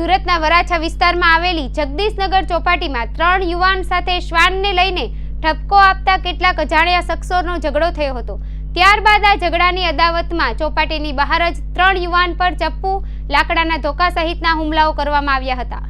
સુરતના વરાછા વિસ્તારમાં આવેલી જગદીશનગર ચોપાટીમાં ત્રણ યુવાન સાથે શ્વાનને લઈને ઠપકો આપતા કેટલાક અજાણ્યા શખ્સોનો ઝઘડો થયો હતો. ત્યારબાદ આ ઝઘડાની અદાવતમાં ચોપાટીની બહાર જ ત્રણ યુવાન પર ચપ્પુ, લાકડાના ધોકા સહિતના હુમલાઓ કરવામાં આવ્યા હતા.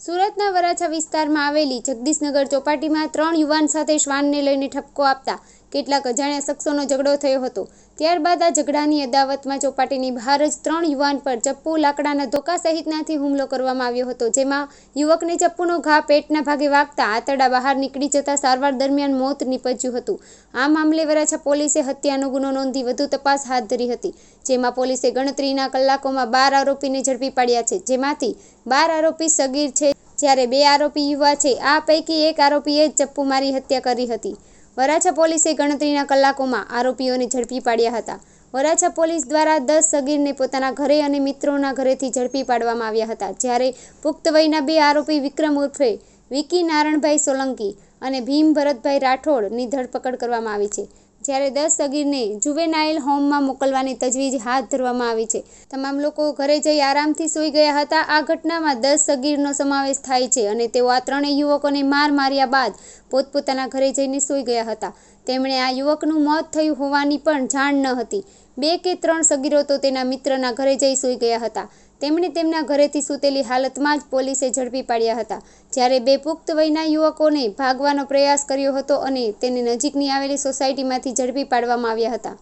સુરતના વરાછા વિસ્તારમાં આવેલી જગદીશનગર ચોપાટીમાં ત્રણ યુવાન સાથે શ્વાનને લઈને ઠપકો આપતા કેટલાક અજાણ્યા શખ્સોનો ઝઘડો થયો હતો. ત્યારબાદ આ ઝઘડાની અદાવતમાં ચોપાટીની બહાર જ ત્રણ યુવાન પર ચપ્પુ, લાકડાના ધોકા સહિતનાથી હુમલો કરવામાં આવ્યો હતો, જેમાં યુવકને ચપ્પુનો ઘા પેટના ભાગે વાગતા આંતરડા બહાર નીકળી જતા સારવાર દરમિયાન મોત નીપજ્યું હતું. આ મામલે વરાછા પોલીસે હત્યાનો ગુનો નોંધી વધુ તપાસ હાથ ધરી હતી, જેમાં પોલીસે ગણતરીના કલાકોમાં બાર આરોપીને ઝડપી પાડ્યા છે, જેમાંથી બાર આરોપી સગીર છે. જ્યારે બે આરોપી યુવા છે, આ પૈકી એક આરોપીએ ચપ્પુ મારી હત્યા કરી હતી. વરાછા પોલીસે ગણતરીના કલાકોમાં આરોપીઓને ઝડપી પાડ્યા હતા. વરાછા પોલીસ દ્વારા દસ સગીરને પોતાના ઘરે અને મિત્રોના ઘરેથી ઝડપી પાડવામાં આવ્યા હતા, જ્યારે પુખ્ત વયના બે આરોપી વિક્રમ ઉર્ફે વિકી નારણભાઈ સોલંકી અને ભીમ ભરતભાઈ રાઠોડની ધરપકડ કરવામાં આવી છે. જ્યારે દસ સગીરને જુવેનાઇલ હોમમાં મોકલવાની તજવીજ હાથ ધરવામાં આવી છે. તમામ લોકો ઘરે જઈ આરામથી સૂઈ ગયા હતા. આ ઘટનામાં દસ સગીરનો સમાવેશ થાય છે અને તેઓ આ ત્રણેય યુવકોને માર માર્યા બાદ પોતપોતાના ઘરે જઈને સૂઈ ગયા હતા. તેમણે આ યુવકનું મોત થયું હોવાની પણ જાણ ન હતી. બે કે ત્રણ સગીરો તો તેના મિત્રના ઘરે જઈ સૂઈ ગયા હતા. તેમણે તેમના ઘરેથી સૂતેલી હાલતમાં જ પોલીસે ઝડપી પાડ્યા હતા. જ્યારે બે પુખ્ત વયના યુવકોને ભાગવાનો પ્રયાસ કર્યો હતો અને તેને નજીકની આવેલી સોસાયટીમાંથી ઝડપી પાડવામાં આવ્યા હતા.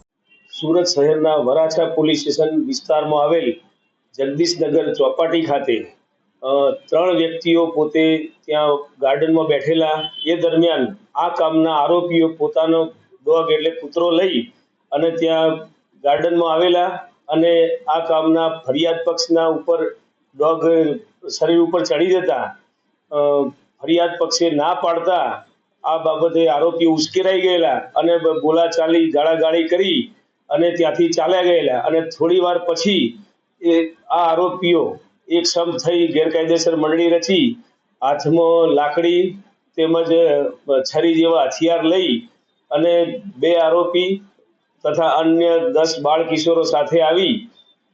સુરત શહેરના વરાછા પોલીસ સ્ટેશન વિસ્તારમાં આવેલ જગદીશનગર ચોપાટી ખાતે ત્રણ વ્યક્તિઓ પોતે ત્યાં ગાર્ડનમાં બેઠેલા. એ દરમિયાન આ કામના આરોપીઓ પોતાનો ડોગ એટલે કૂતરો લઈ અને ત્યાં ગાર્ડનમાં આવેલા. અને આ કામના ફરિયાદ પક્ષના ઉપર ડોગ શરીર ઉપર ચડી જતા ફરિયાદ પક્ષે ના પાડતા આ બાબતે આરોપી ઉશ્કેરાઈ ગયેલા અને બોલા ચાલી ગાળાગાળી કરી અને ત્યાંથી ચાલ્યા ગયેલા અને થોડી વાર પછી એ, આ આરોપીઓ એક સમ થઈ ગેરકાયદેસર મંડળી રચી, હાથમાં લાકડી તેમજ છરી જેવા હથિયાર લઈ અને બે આરોપી તથા અન્ય દસ બાળ કિશોરો સાથે આવી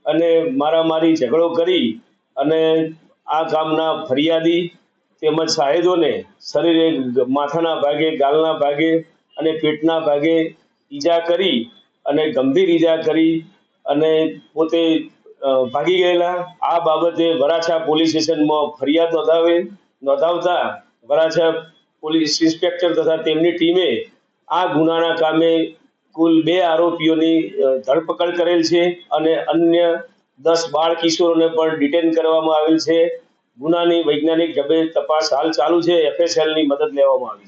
અને મારામારી ઝઘડો કરી અને આ કામના ફરિયાદી તેમજ સાહેદોને શરીરે માથાના ભાગે, ગાલના ભાગે અને પેટના ભાગે ઈજા કરી અને ગંભીર ઈજા કરી અને પોતે ભાગી ગયેલા. આ બાબતે વરાછા પોલીસ સ્ટેશનમાં ફરિયાદ નોંધાવે, નોંધાવતા વરાછા પોલીસ ઇન્સ્પેક્ટર તથા તેમની ટીમે આ ગુનાના કામે કુલ બે આરોપીઓની ધરપકડ કરેલ છે અને અન્ય દસ બાળ કિશોરોને પણ ડિટેન કરવામાં આવેલ છે. ગુનાની વૈજ્ઞાનિક ઢબે તપાસ હાલ ચાલુ છે. એફએસએલની મદદ લેવામાં આવી છે.